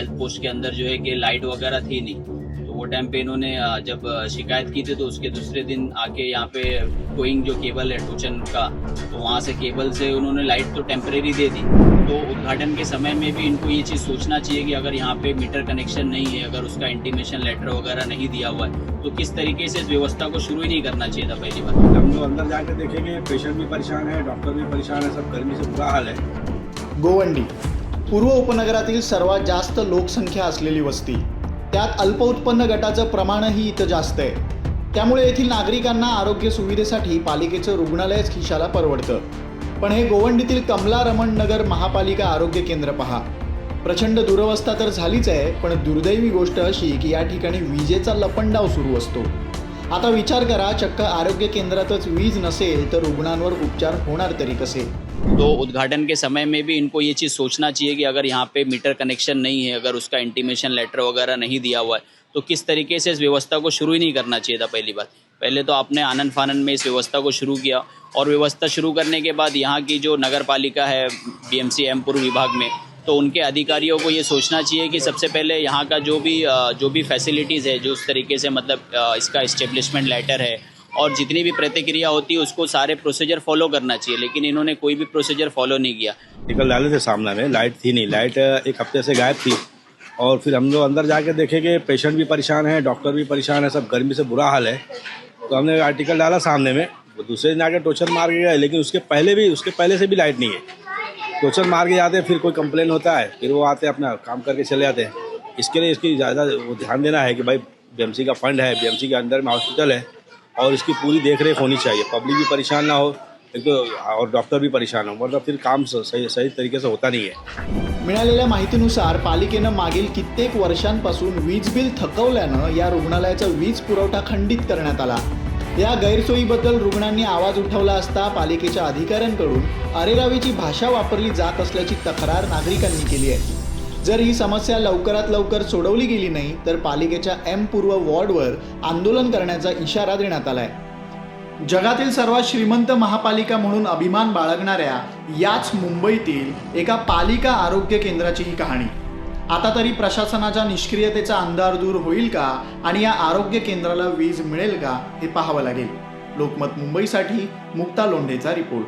Health post के अंदर जो है कि लाइट वगैरह थी नहीं। तो वो टाइम पे इन्होंने जब शिकायत की थी तो उसके दूसरे दिन आके यहाँ पे गोइंग जो केबल है टोचन का तो वहाँ से केबल से उन्होंने लाइट तो टेम्परेरी दे दी। तो उद्घाटन के समय में भी इनको ये चीज़ सोचना चाहिए कि अगर यहाँ पे मीटर कनेक्शन नहीं है अगर उसका इंटीमेशन लेटर वगैरह नहीं दिया हुआ है तो किस तरीके से इस व्यवस्था को शुरू ही नहीं करना चाहिए था पहली बार हम लोग अंदर जाके देखेंगे पेशेंट भी परेशान है डॉक्टर भी परेशान है सब गर्मी से बुरा हाल है। गोवंडी। पूर्व उपनगरातील सर्वात जास्त लोकसंख्या असलेली वस्ती. त्यात अल्प उत्पन्न गटाचं प्रमाणही इथं जास्त आहे. त्यामुळे येथील नागरिकांना आरोग्य सुविधेसाठी पालिकेचं रुग्णालयच खिशाला परवडतं. पण हे गोवंडीतील कमला रमण नगर महापालिका आरोग्य केंद्र पहा. प्रचंड दुरवस्था तर झालीच आहे पण दुर्दैवी गोष्ट अशी की या ठिकाणी विजेचा लपंडाव सुरू असतो. आता विचार करा, चक्क आरोग्य केंद्रातच वीज नसेल तर रुग्णांवर उपचार होणार तरी कसे? तो उद्घाटन के समय में भी इनको ये चीज़ सोचना चाहिए कि अगर यहाँ पे मीटर कनेक्शन नहीं है, अगर उसका इंटीमेशन लेटर वगैरह नहीं दिया हुआ है तो किस तरीके से इस व्यवस्था को शुरू ही नहीं करना चाहिए था पहली बात। पहले तो आपने आनंद फानंद में इस व्यवस्था को शुरू किया और व्यवस्था शुरू करने के बाद यहाँ की जो नगर पालिका है बी एम विभाग में तो उनके अधिकारियों को ये सोचना चाहिए कि सबसे पहले यहाँ का जो भी जो भी फैसिलिटीज़ है, जो उस तरीके से मतलब इसका इस्टेब्लिशमेंट लेटर है, और जितनी भी प्रतिक्रिया होती है, उसको सारे प्रोसीजर फॉलो करना चाहिए, लेकिन इन्होंने कोई भी प्रोसीजर फॉलो नहीं किया। निकल डाले थे सामने में लाइट थी नहीं लाइट एक हफ़्ते से गायब थी, और फिर हम लोग अंदर जाके देखेंगे पेशेंट भी परेशान है डॉक्टर भी परेशान है, सब गर्मी से बुरा हाल है। तो हमने आर्टिकल डाला सामने में दूसरे दिन आके टोचन मार के गए, लेकिन उसके पहले भी, उसके पहले से भी लाइट नहीं है। क्वेश्चन मार के जाते हैं फिर कोई कंप्लेन होता है फिर वो आते हैं अपना काम करके चले जाते हैं। इसके लिए इसकी ज़्यादा ध्यान देना है कि भाई बी का फंड है बी के अंदर में हॉस्पिटल है और इसकी पूरी देख रेख होनी चाहिए। पब्लिक भी परेशान ना हो एक तो और डॉक्टर भी परेशान हो मतलब फिर काम सही सही तरीके से होता नहीं है। मिळालेल्या माहितीनुसार पालिकेनं मागील कित्येक वर्षांपासून वीज बिल थकवल्यानं या रुग्णालयाचा वीज पुरवठा खंडित करण्यात आला. या गैरसोयीबद्दल रुग्णांनी आवाज उठवला असता पालिकेच्या अधिकाऱ्यांकडून अरेरावीची भाषा वापरली जात असल्याची तक्रार नागरिकांनी केली आहे. जर ही समस्या लवकरात लवकर सोडवली गेली नाही तर पालिकेच्या एम पूर्व वॉर्डवर आंदोलन करण्याचा इशारा देण्यात आलाय. जगातील सर्वात श्रीमंत महापालिका म्हणून अभिमान बाळगणाऱ्या याच मुंबईतील एका पालिका आरोग्य केंद्राची ही कहाणी. आता तरी प्रशासनाच्या निष्क्रियतेचा अंधार दूर होईल का? आणि या आरोग्य केंद्राला वीज मिळेल का? हे पाहावं लागेल. लोकमत मुंबईसाठी मुक्ता लोंढेचा रिपोर्ट.